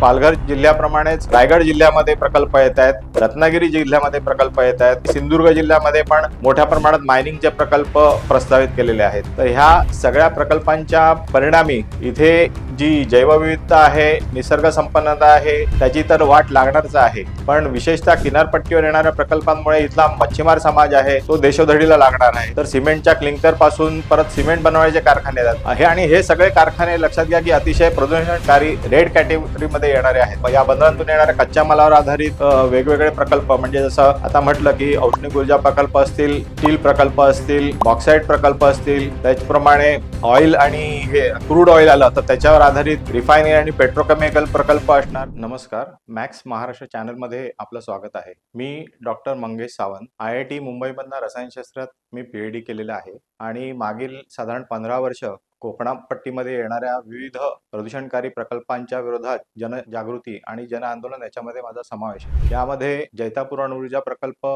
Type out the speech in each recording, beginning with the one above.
पालघर जिल्ह्याप्रमाणेच रायगड जिल्ह्यामध्ये प्रकल्प येत आहेत रत्नागिरी जिल्ह्यामध्ये प्रकल्प येत आहेत सिंधुदुर्ग जिल्ह्यामध्ये पण मोठ्या प्रमाणात मायनिंगचे प्रकल्प प्रस्तावित केलेले आहेत. तर ह्या सगळ्या प्रकल्पांच्या परिणामी इथे जी जैवविविधता आहे निसर्ग संपन्नता आहे त्याची तर वाट लागणारच आहे. पण विशेषतः किनारपट्टीवर येणाऱ्या प्रकल्पांमुळे इथला मच्छीमार समाज आहे तो देशोधडीला लागणार आहे. तर सिमेंटच्या क्लिंकरपासून परत सिमेंट बनवण्याचे कारखाने येतात. हे आणि हे सगळे कारखाने लक्षात घ्या की अतिशय प्रदूषणकारी रेड कॅटेगरीमध्ये येणारे आहेत. या बंदरातून येणाऱ्या कच्च्या मालावर आधारित वेगवेगळे प्रकल्प म्हणजे जसं आता म्हटलं की औष्णिक ऊर्जा प्रकल्प असतील स्टील प्रकल्प असतील बॉक्साईट प्रकल्प असतील त्याचप्रमाणे ऑइल आणि हे क्रूड ऑइल आलं तर त्याच्यावर आधारित रिफायनरी आणि पेट्रोकेमिकल प्रकल्प असणार. नमस्कार मॅक्स महाराष्ट्र चॅनलमध्ये आपलं स्वागत आहे. मी doctor Mangesh Sawant I I T मुंबईमधनं रसायनशास्त्रात मी पी डी केलेलं आहे आणि मागील साधारण पंधरा वर्ष कोकणापट्टीमध्ये येणाऱ्या विविध प्रदूषणकारी प्रकल्पांच्या विरोधात जनजागृती आणि जन आंदोलन याच्यामध्ये माझा समावेश आहे. यामध्ये जैतापूर अणुऊर्जा प्रकल्प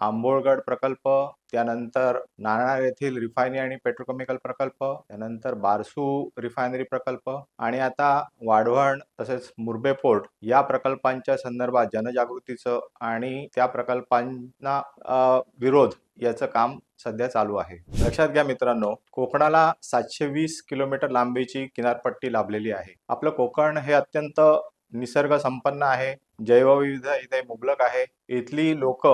आंबोळगड प्रकल्प त्यानंतर नाणार येथील रिफायनरी आणि पेट्रोकेमिकल प्रकल्प त्यानंतर बारसू रिफायनरी प्रकल्प आणि आता वाढवण तसेच मुर्बे पोर्ट या प्रकल्पांच्या संदर्भात जनजागृतीचं आणि त्या प्रकल्पांना विरोध याचं काम सध्या चालू आहे. लक्षात घ्या मित्रांनो कोकणाला सातशे वीस किलोमीटर लांबीची किनारपट्टी लाभलेली आहे. आपलं कोकण हे अत्यंत निसर्ग संपन्न आहे जैवविविध इथे मुबलक आहे. इथली लोक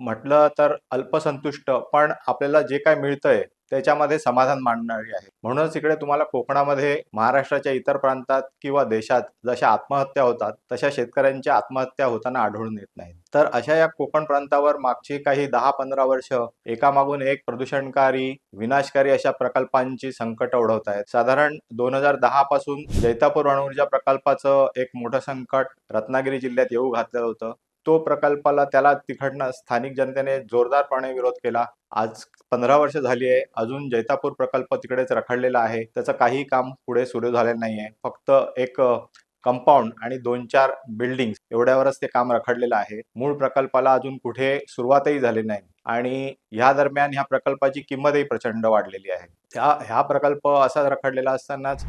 म्हटलं तर अल्पसंतुष्ट पण आपल्याला जे काय मिळतंय त्याच्यामध्ये समाधान मांडणारी आहे. म्हणूनच इकडे तुम्हाला कोकणामध्ये महाराष्ट्राच्या इतर प्रांतात किंवा देशात जशा आत्महत्या होतात तशा शेतकऱ्यांच्या आत्महत्या होताना आढळून येत नाहीत. तर अशा या कोकण प्रांतावर मागची काही दहा पंधरा वर्ष एकामागून एक प्रदूषणकारी विनाशकारी अशा प्रकल्पांची संकट ओढवत आहेत साधारण दोन हजार दहा पासून जैतापूर अणुऊर्जा प्रकल्पाचं एक मोठं संकट रत्नागिरी जिल्ह्यात येऊ घातलेलं होतं. तो प्रकल्पाला त्याला तिकडनं स्थानिक जनतेने जोरदारपणे विरोध केला. आज पंधरा वर्ष झाली आहे. अजून जैतापूर प्रकल्प तिकडेच रखडलेला आहे. त्याचं काही काम पुढे सुरू झालेलं नाहीये. फक्त एक कंपाऊंड आणि दोन चार बिल्डिंग एवढ्यावरच ते काम रखडलेलं आहे. मूळ प्रकल्पाला अजून कुठे सुरुवातही झाली नाही आणि ह्या दरम्यान ह्या प्रकल्पाची किंमतही प्रचंड वाढलेली आहे. ह्या ह्या प्रकल्प असा रखडलेला असतानाच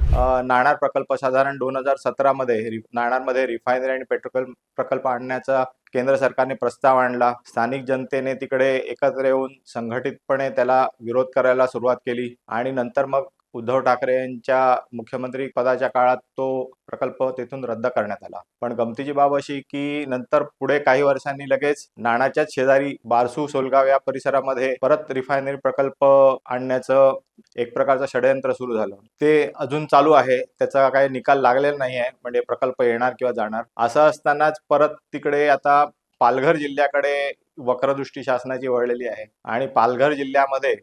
नाणार प्रकल्प साधारण दोन हजार सतरामध्ये रि नाणारमध्ये रिफायनरी आणि पेट्रोल प्रकल्प आणण्याचा केंद्र सरकारने प्रस्ताव आणला. स्थानिक जनतेने तिकडे एकत्र येऊन संघटितपणे त्याला विरोध करायला सुरुवात केली आणि नंतर मग उद्धव ठाकरे यांच्या मुख्यमंत्री पदाच्या काळात तो प्रकल्प तेथून रद्द करण्यात आला. पण गमतीची बाब अशी की नंतर पुढे काही वर्षांनी लगेच नाणाच्याच शेजारी बारसू सोलगाव या परिसरामध्ये परत रिफायनरी प्रकल्प आणण्याचं एक प्रकारचं षडयंत्र सुरू झालं. ते अजून चालू आहे. त्याचा काही निकाल लागलेला नाही आहे. म्हणजे प्रकल्प येणार किंवा जाणार. असं असतानाच परत तिकडे आता पालघर जिल्ह्याकडे वक्रदृष्टी शासनाची वळलेली आहे. आणि पालघर जिल्ह्यामध्ये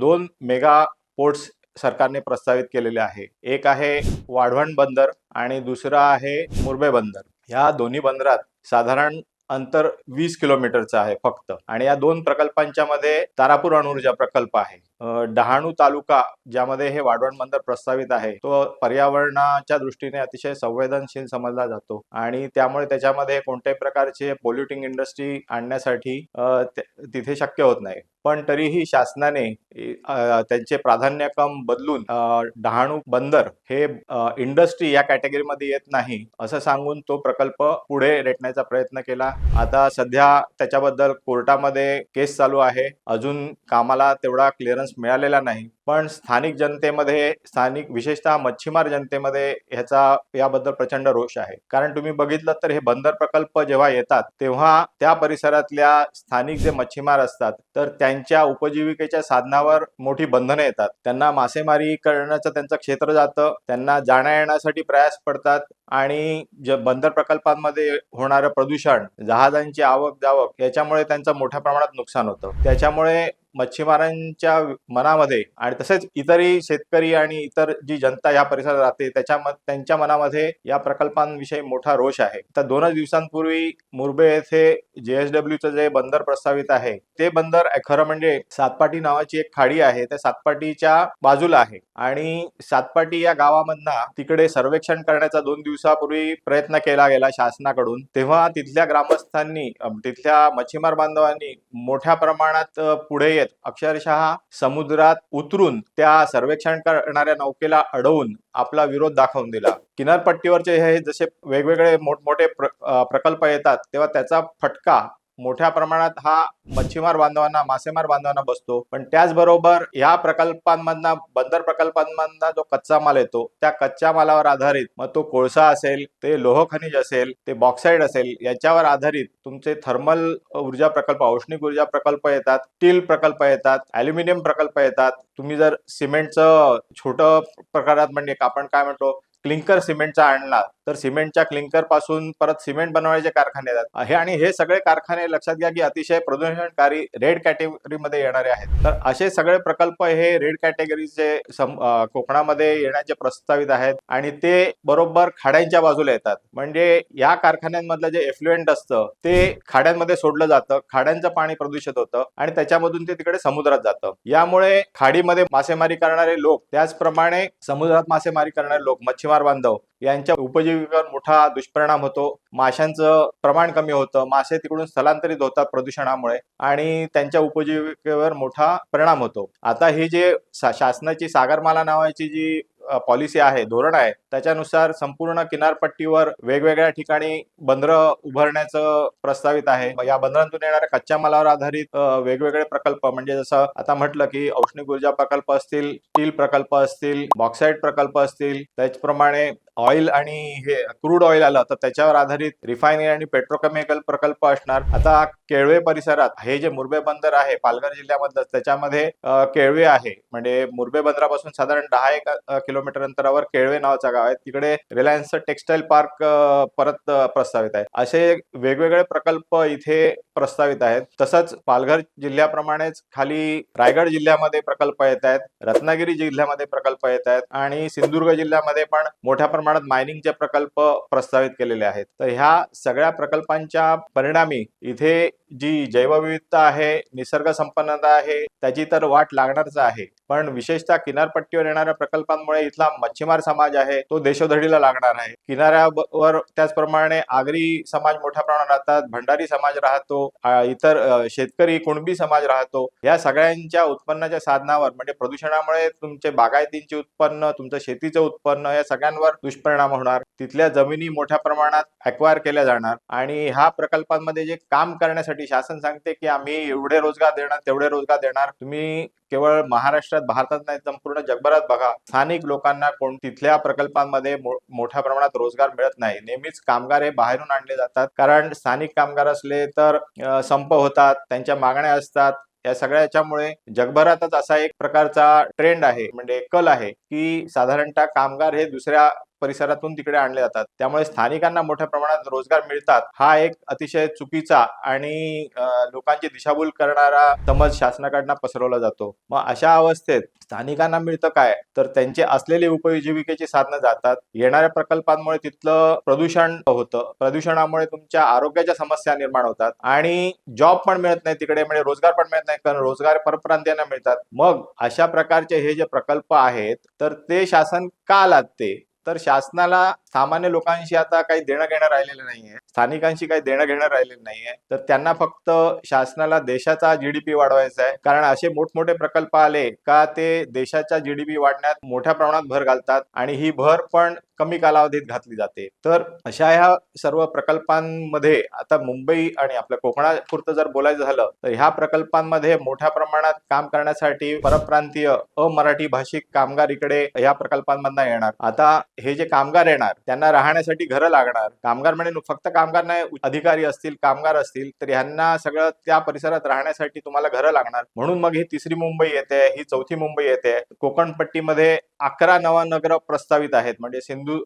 दोन मेगा पोर्ट्स सरकारने प्रस्तावित केलेले आहे. एक आहे वाढवण बंदर आणि दुसरं आहे मुरबे बंदर. ह्या दोन्ही बंदरात साधारण अंतर वीस किलोमीटरचं आहे फक्त. आणि या दोन प्रकल्पांच्या मध्ये तारापूर अणुऊर्जा प्रकल्प आहे डहाणू तालुका ज्यामध्ये हे वाढवण बंदर प्रस्तावित आहे तो पर्यावरणाच्या दृष्टीने अतिशय संवेदनशील समजला जातो. आणि त्यामुळे त्याच्यामध्ये कोणत्याही प्रकारचे पोल्युटिंग इंडस्ट्री आणण्यासाठी तिथे शक्य होत नाही. पण तरीही शासनाने त्यांचे प्राधान्यक्रम बदलून डहाणू बंदर हे इंडस्ट्री या कॅटेगरीमध्ये येत नाही असं सांगून तो प्रकल्प पुढे रेटण्याचा प्रयत्न केला. आता सध्या त्याच्याबद्दल कोर्टामध्ये केस चालू आहे. अजून कामाला तेवढा क्लिअरन्स मिळालेला नाही. पण स्थानिक जनतेमध्ये स्थानिक विशेषतः मच्छीमार जनतेमध्ये ह्याचा याबद्दल प्रचंड रोष आहे. कारण तुम्ही बघितलं तर हे बंदर प्रकल्प जेव्हा येतात तेव्हा त्या परिसरातल्या स्थानिक जे मच्छीमार असतात तर त्यांच्या उपजीविकेच्या साधनावर मोठी बंधनं येतात. त्यांना मासेमारी करण्याचं त्यांचं क्षेत्र जातं त्यांना जाण्या येण्यासाठी प्रयास पडतात आणि जे बंदर प्रकल्पांमध्ये होणारं प्रदूषण जहाजांची आवक जावक याच्यामुळे त्यांचं मोठ्या प्रमाणात नुकसान होतं. त्याच्यामुळे मच्छीमारांच्या मनामध्ये आणि तसेच इतरही शेतकरी आणि इतर जी जनता या परिसरात राहते त्याच्या त्यांच्या मनामध्ये या प्रकल्पांविषयी मोठा रोष आहे. तर दोनच दिवसांपूर्वी मुरबे येथे जेएसडब्ल्यूचं जे बंदर प्रस्तावित आहे ते बंदर खरं म्हणजे सातपाटी नावाची एक खाडी आहे त्या सातपाटीच्या बाजूला आहे. आणि सातपाटी या गावामधना तिकडे सर्वेक्षण करण्याचा दोन दिवसापूर्वी प्रयत्न केला गेला शासनाकडून. तेव्हा तिथल्या ग्रामस्थांनी तिथल्या मच्छीमार बांधवांनी मोठ्या प्रमाणात पुढे नौकेत अक्षरशः समुद्रात उतरून त्या सर्वेक्षण करणाऱ्या नौकेला अडवून आपला विरोध दाखवून दिला. किनारपट्टीवरचे हे जसे वेगवेगळे मोठमोठे प्र, प्रकल्प येतात तेव्हा त्याचा फटका मोठ्या प्रमाणात हा मच्छीमार बांधवांना मासेमार बांधवांना बसतो. पण त्याचबरोबर या प्रकल्पांमधना बंदर प्रकल्पांमधना जो कच्चा माल येतो त्या कच्च्या मालावर आधारित मग तो कोळसा असेल ते लोह खनिज असेल ते बॉक्साईड असेल याच्यावर आधारित तुमचे थर्मल ऊर्जा प्रकल्प औष्णिक ऊर्जा प्रकल्प येतात स्टील प्रकल्प येतात अॅल्युमिनियम प्रकल्प येतात. तुम्ही जर सिमेंटचं छोटं प्रकारात म्हणजे आपण काय म्हणतो क्लिंकर सिमेंटचा आणला तर सिमेंटच्या क्लिंकरपासून परत सिमेंट बनवण्याचे कारखाने येतात. हे आणि हे सगळे कारखाने लक्षात घ्या की अतिशय प्रदूषणकारी रेड कॅटेगरीमध्ये येणारे आहेत. तर असे सगळे प्रकल्प हे रेड कॅटेगरीचे कोकणामध्ये येण्याचे प्रस्तावित आहेत आणि ते बरोबर खाड्यांच्या बाजूला येतात. म्हणजे या कारखान्यांमधलं जे एफ्लुएंट असतं ते खाड्यांमध्ये सोडलं जातं खाड्यांचं पाणी प्रदूषित होतं आणि त्याच्यामधून ते तिकडे समुद्रात जातं. यामुळे खाडीमध्ये मासेमारी करणारे लोक त्याचप्रमाणे समुद्रात मासेमारी करणारे लोक मच्छीमार बांधव यांच्या उपजीविकेवर मोठा दुष्परिणाम होतो. माशांचं प्रमाण कमी होतं. मासे तिकडून स्थलांतरित होतात प्रदूषणामुळे आणि त्यांच्या उपजीविकेवर मोठा परिणाम होतो. आता ही जे शासनाची सागरमाला नावाची जी पॉलिसी आहे धोरण आहे त्याच्यानुसार संपूर्ण किनारपट्टीवर वेगवेगळ्या ठिकाणी बंदरं उभारण्याचं प्रस्तावित आहे. या बंदरांतून येणाऱ्या कच्च्या मालावर आधारित वेगवेगळे प्रकल्प म्हणजे जसं आता म्हटलं की औष्णिक ऊर्जा प्रकल्प असतील स्टील प्रकल्प असतील बॉक्साईड प्रकल्प असतील त्याचप्रमाणे ऑइल आणि हे क्रूड ऑइल आलं तर त्याच्यावर आधारित रिफायनरी आणि पेट्रोकेमिकल प्रकल्प असणार. आता केळवे परिसरात हे जे मुरबे बंदर आहे पालघर जिल्ह्यामधलं त्याच्यामध्ये केळवे आहे. म्हणजे मुरबे बंदरापासून साधारण दहा एक किलोमीटर अंतरावर केळवे नावाचा गाव आहे तिकडे रिलायन्स टेक्सटाईल पार्क परत प्रस्तावित आहे. असे वेगवेगळे प्रकल्प इथे प्रस्तावित आहेत. तसंच पालघर जिल्ह्याप्रमाणेच खाली रायगड जिल्ह्यामध्ये प्रकल्प येत आहेत रत्नागिरी जिल्ह्यामध्ये प्रकल्प येत आहेत आणि सिंधुदुर्ग जिल्ह्यामध्ये पण मोठ्या प्रमाणात मायनिंगचे प्रकल्प प्रस्तावित केलेले आहेत. तर ह्या सगळ्या प्रकल्पांच्या परिणामी इथे जी जैवविविधता आहे निसर्ग संपन्नता आहे त्याची तर वाट लागणारच आहे. पण विशेषतः किनारपट्टीवर येणाऱ्या प्रकल्पांमुळे इथला मच्छीमार समाज आहे तो देशोधडीला लागणार आहे. किनाऱ्यावर त्याचप्रमाणे आगरी समाज मोठ्या प्रमाणात राहतात भंडारी समाज राहतो इतर शेतकरी कुणबी समाज राहतो या सगळ्यांच्या उत्पन्नाच्या साधनावर म्हणजे प्रदूषणामुळे तुमचे बागायतींचे उत्पन्न तुमचं शेतीचं उत्पन्न या सगळ्यांवर दुष्परिणाम होणार. तिथल्या जमिनी मोठ्या प्रमाणात अक्वायर केल्या जाणार आणि ह्या प्रकल्पांमध्ये जे काम करण्यासाठी शासन सांगते की आम्ही एवढे रोजगार देणार तेवढे रोजगार देणार. तुम्ही केवळ महाराष्ट्रात भारतात नाही संपूर्ण जगभरात बघा स्थानिक लोकांना कोण तिथल्या प्रकल्पांमध्ये मोठ्या प्रमाणात रोजगार मिळत नाही. नेहमीच कामगार हे बाहेरून आणले जातात. कारण स्थानिक कामगार असले तर संप होतात त्यांच्या मागण्या असतात. या सगळ्याच्यामुळे जगभरातच असा एक प्रकारचा ट्रेंड आहे म्हणजे कल आहे की साधारणतः कामगार हे दुसऱ्या परिसरातून तिकडे आणले जातात. त्यामुळे स्थानिकांना मोठ्या प्रमाणात रोजगार मिळतात. हा एक अतिशय चुकीचा आणि लोकांची दिशाभूल करणारा समज शासनाकडनं पसरवला जातो. मग अशा अवस्थेत स्थानिकांना मिळतं काय? तर त्यांचे असलेली उपजीविकेची साधनं जातात. येणाऱ्या प्रकल्पांमुळे तिथलं प्रदूषण होतं. प्रदूषणामुळे तुमच्या आरोग्याच्या समस्या निर्माण होतात. आणि जॉब पण मिळत नाही तिकडे म्हणजे रोजगार पण मिळत नाही कारण रोजगार परप्रांतीयांना मिळतात. मग अशा प्रकारचे हे जे प्रकल्प आहेत तर ते शासन का लादते? तर शासनाला सामान्य लोकांशी आता काही देणं घेणं राहिलेलं नाहीये. स्थानिकांशी काही देणं घेणं राहिलेलं नाहीये. तर त्यांना फक्त शासनाला देशाचा जीडीपी वाढवायचा आहे. कारण असे मोठमोठे प्रकल्प आले का ते देशाच्या जीडीपी वाढण्यात मोठ्या प्रमाणात भर घालतात आणि ही भर पण कमी कालावधीत घातली जाते. तर अशा ह्या सर्व प्रकल्पांमध्ये आता मुंबई आणि आपल्या कोकणापुरतं जर बोलायचं झालं तर ह्या प्रकल्पांमध्ये मोठ्या प्रमाणात काम करण्यासाठी परप्रांतीय अमराठी भाषिक कामगार इकडे या प्रकल्पांमधनं येणार. आता हे जे कामगार येणार त्यांना राहण्यासाठी घरं लागणार. कामगार म्हणजे फक्त कामगार नाही अधिकारी असतील कामगार असतील तर ह्यांना सगळं त्या परिसरात राहण्यासाठी तुम्हाला घरं लागणार. म्हणून मग ही तिसरी मुंबई येते ही चौथी मुंबई येते. कोकणपट्टीमध्ये अकरा नवनगर प्रस्तावित आहेत. म्हणजे सिंधू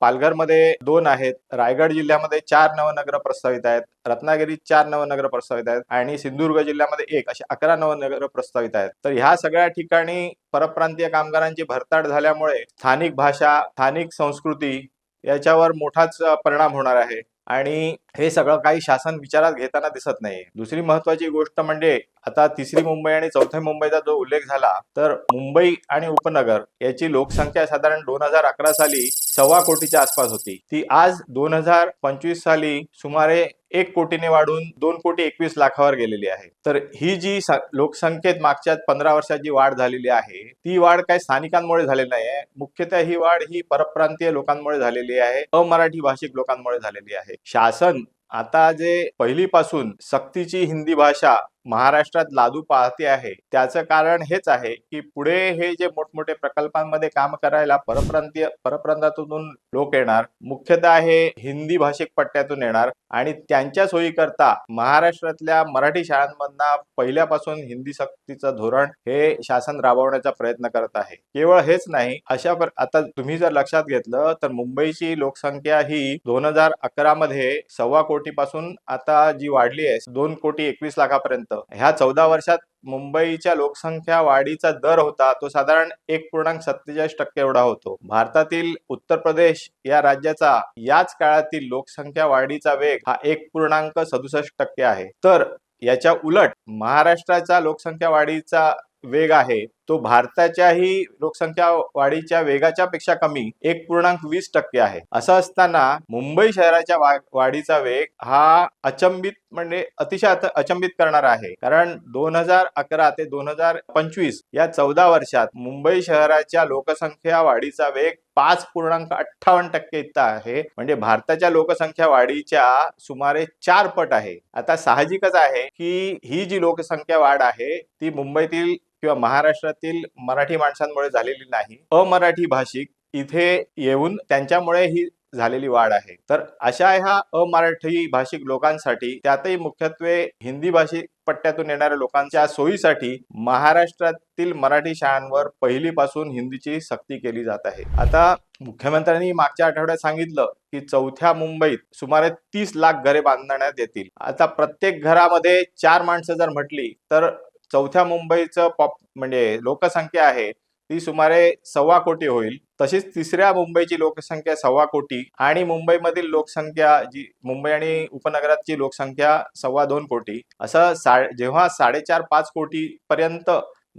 पालघरमध्ये दोन आहेत. रायगड जिल्ह्यामध्ये चार नवनगर प्रस्तावित आहेत. रत्नागिरीत चार नवनगर प्रस्तावित आहेत. आणि सिंधुदुर्ग जिल्ह्यामध्ये एक असे अकरा नवनगर प्रस्तावित आहेत. तर ह्या सगळ्या ठिकाणी परप्रांतीय कामगारांची भरताड झाल्यामुळे स्थानिक भाषा स्थानिक संस्कृती याच्यावर मोठाच परिणाम होणार आहे. आणि हे सगळं काही शासन विचारात घेताना दिसत नाही दुसरी महत्वाची गोष्ट म्हणजे आता तिसरी मुंबई आणि चौथ्या मुंबईचा जो उल्लेख झाला तर मुंबई आणि उपनगर याची लोकसंख्या साधारण दोन हजार अकरा साली सव्वा कोटीच्या आसपास होती. ती आज दोन हजार पंचवीस साली सुमारे एक कोटीने वाढून दोन कोटी एकवीस लाखावर गेलेली आहे. तर ही जी लोकसंख्येत मागच्या पंधरा वर्षात जी वाढ झालेली आहे ती वाढ काही स्थानिकांमुळे झालेली नाही आहे मुख्यतः ही वाढ ही परप्रांतीय लोकांमुळे झालेली आहे अमराठी भाषिक लोकांमुळे झालेली आहे. शासन आता जे पहिलीपासून सक्तीची हिंदी भाषा महाराष्ट्रात लादू पाहते आहे. त्याचं कारण हेच आहे की पुढे हे जे मोठमोठे प्रकल्पांमध्ये काम करायला परप्रांतीय परप्रांतातून लोक येणार. मुख्यतः हे हिंदी भाषिक पट्ट्यातून येणार आणि त्यांच्या सोयीकरता महाराष्ट्रातल्या मराठी शाळांमधना पहिल्यापासून हिंदी सक्तीचं धोरण हे शासन राबवण्याचा प्रयत्न करत आहे. केवळ हेच नाही अशा आता तुम्ही जर लक्षात घेतलं तर मुंबईची लोकसंख्या ही दोन हजार अकरा मध्ये सव्वा कोटी पासून आता जी वाढली आहे दोन कोटी एकवीस लाखापर्यंत. ह्या चौदा वर्षात मुंबईच्या लोकसंख्या वाढीचा दर होता तो साधारण एक पूर्णांक सत्तेचाळीस टक्के एवढा होतो. भारतातील उत्तर प्रदेश या राज्याचा याच काळातील लोकसंख्या वाढीचा वेग हा एक पूर्णांक सदुसष्ट टक्के आहे. तर याच्या उलट महाराष्ट्राचा लोकसंख्या वाढीचा वेग आहे तो भारताच्याही लोकसंख्या वाढीच्या वेगाच्या पेक्षा कमी एक पूर्णांक वीस टक्के आहे. असं असताना मुंबई शहराच्या वाढीचा वेग हा अचंबित म्हणजे अतिशय अचंबित करणारा आहे. कारण दोन हजार अकरा ते दोन हजार पंचवीस या चौदा वर्षात मुंबई शहराच्या लोकसंख्या वाढीचा वेग पाच पूर्णांक अठ्ठावन्न टक्के इतका आहे. म्हणजे भारताच्या लोकसंख्या वाढीच्या सुमारे चार पट आहे. आता साहजिकच आहे की ही जी लोकसंख्या वाढ आहे ती मुंबईतील किंवा महाराष्ट्रातील मराठी माणसांमुळे झालेली नाही अमराठी भाषिक इथे येऊन त्यांच्यामुळे ही झालेली वाढ आहे. तर अशा ह्या अमराठी भाषिक लोकांसाठी त्यातही मुख्यत्वे हिंदी भाषिक पट्ट्यातून येणाऱ्या लोकांच्या सोयीसाठी महाराष्ट्रातील मराठी शाळांवर पहिलीपासून हिंदीची सक्ती केली जात आहे. आता मुख्यमंत्र्यांनी मागच्या आठवड्यात सांगितलं की चौथ्या मुंबईत सुमारे तीस लाख घरे बांधण्यात येतील. आता प्रत्येक घरामध्ये चार माणसं जर म्हटली तर चौथ्या मुंबईचं पॉप म्हणजे लोकसंख्या आहे ती सुमारे सव्वा कोटी होईल. तशीच तिसऱ्या मुंबईची लोकसंख्या सव्वा कोटी आणि मुंबईमधील लोकसंख्या जी मुंबई आणि उपनगराची लोकसंख्या सव्वा दोन कोटी. असं सा जेव्हा साडेचार पाच कोटी पर्यंत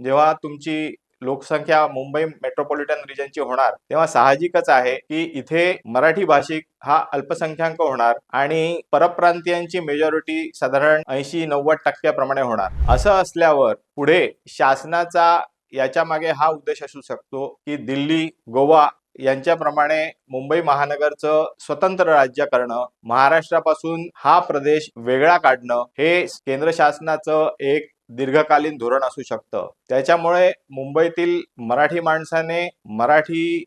जेव्हा तुमची लोकसंख्या मुंबई मेट्रोपॉलिटन रिजनची होणार तेव्हा साहजिकच आहे की इथे मराठी भाषिक हा अल्पसंख्याक होणार आणि परप्रांतीयांची मेजॉरिटी साधारण ऐंशी नव्वद टक्क्याप्रमाणे होणार. असं असल्यावर पुढे शासनाचा याच्या मागे हा उद्देश असू शकतो की दिल्ली गोवा यांच्याप्रमाणे मुंबई महानगरचं स्वतंत्र राज्य करणं महाराष्ट्रापासून हा प्रदेश वेगळा काढणं हे केंद्र शासनाचं एक दीर्घकालीन धोरण असू शकतं. त्याच्यामुळे मुंबईतील मराठी माणसाने मराठी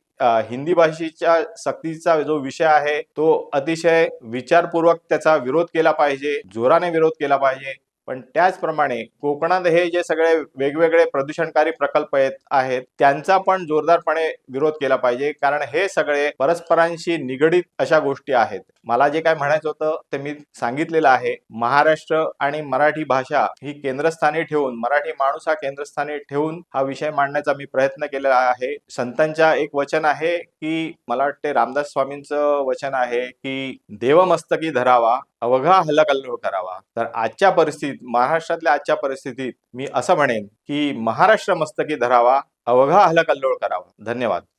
हिंदी भाषेच्या सक्तीचा जो विषय आहे तो अतिशय विचारपूर्वक त्याचा विरोध केला पाहिजे जोराने विरोध केला पाहिजे. पण त्याचप्रमाणे कोकणात हे जे सगळे वेगवेगळे प्रदूषणकारी प्रकल्प येत आहेत त्यांचा पण जोरदारपणे विरोध केला पाहिजे. कारण हे सगळे परस्परांशी निगडीत अशा गोष्टी आहेत. मला जे काय म्हणायचं होतं ते मी सांगितलेलं आहे. महाराष्ट्र आणि मराठी भाषा ही केंद्रस्थानी ठेवून मराठी माणूस हा केंद्रस्थानी ठेवून हा विषय मांडण्याचा मी प्रयत्न केलेला आहे. संतांच्या एक वचन आहे की मला वाटते रामदास स्वामींचं वचन आहे की देवमस्तकी धरावा. अवघा हल्लकल्लोळ करावा. तर आजच्या परिस्थितीत महाराष्ट्रातल्या आजच्या परिस्थितीत मी असं म्हणेन की महाराष्ट्र मस्तकी धरावा अवघा हल्लकल्लोळ करावा. धन्यवाद.